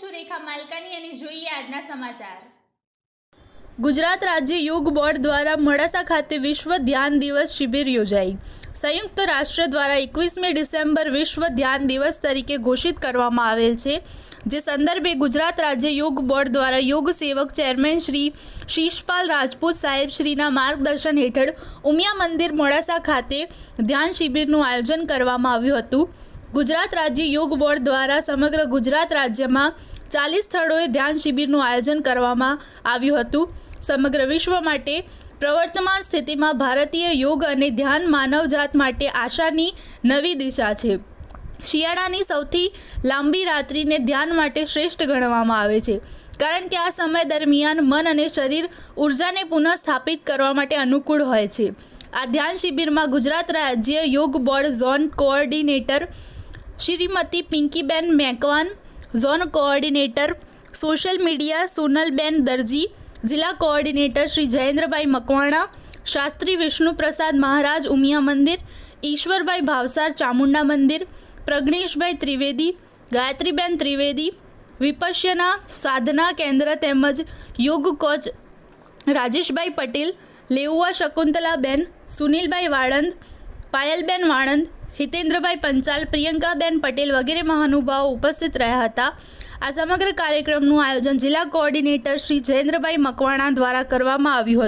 સુરેખા માલકાની અને જોઈએ આજના સમાચાર. ગુજરાત રાજ્ય યોગ બોર્ડ દ્વારા મોડાસા ખાતે વિશ્વ ધ્યાન દિવસ શિબિર યોજાઈ. સંયુક્ત રાષ્ટ્ર દ્વારા એકવીસમી ડિસેમ્બર વિશ્વ ધ્યાન દિવસ તરીકે ઘોષિત કરવામાં આવેલ છે. જે સંદર્ભે ગુજરાત રાજ્ય યોગ બોર્ડ દ્વારા યોગ સેવક ચેરમેન શ્રી શીશપાલ રાજપૂત સાહેબ શ્રીના માર્ગદર્શન હેઠળ ઉમિયા મંદિર મોડાસા ખાતે ધ્યાન શિબિરનું આયોજન કરવામાં આવ્યું હતું. ગુજરાત રાજ્ય યોગ બોર્ડ દ્વારા સમગ્ર ગુજરાત રાજ્યમાં ચાલીસ સ્થળોએ ધ્યાન શિબિરનું આયોજન કરવામાં આવ્યું હતું. સમગ્ર વિશ્વ માટે પ્રવર્તમાન સ્થિતિમાં ભારતીય યોગ અને ધ્યાન માનવજાત માટે આશાની નવી દિશા છે. શિયાળાની સૌથી લાંબી રાત્રિને ધ્યાન માટે શ્રેષ્ઠ ગણવામાં આવે છે. કારણ કે આ સમય દરમિયાન મન અને શરીર ઉર્જાને પુનઃસ્થાપિત કરવા માટે અનુકૂળ હોય છે. આ ધ્યાન શિબિરમાં ગુજરાત રાજ્ય Yog board zone coordinator Shrimati Pinkiben Makwan, zone coordinator social media Sonalben Darji, જિલ્લા કોઓર્ડિનેટર શ્રી જયેન્દ્રભાઈ મકવાણા, શાસ્ત્રી વિષ્ણુપ્રસાદ મહારાજ ઉમિયા મંદિર, ઈશ્વરભાઈ ભાવસાર ચામુંડા મંદિર, પ્રજ્ઞેશભાઈ ત્રિવેદી, ગાયત્રીબેન ત્રિવેદી, વિપશ્યના સાધના કેન્દ્ર તેમજ યોગ કોચ રાજેશભાઈ પટેલ, લેઉવા શકુંતલાબેન, સુનિલભાઈ વાળંદ, પાયલબેન વાળંદ હિતેન્દ્રભાઈ પંચાલ, પ્રિયંકાબેન પટેલ વગેરે મહાનુભાવો ઉપસ્થિત રહ્યા હતા. આ સમગ્ર કાર્યક્રમનું આયોજન જિલ્લા કોઓર્ડિનેટર શ્રી જયેન્દ્રભાઈ મકવાણા દ્વારા કરવામાં આવ્યું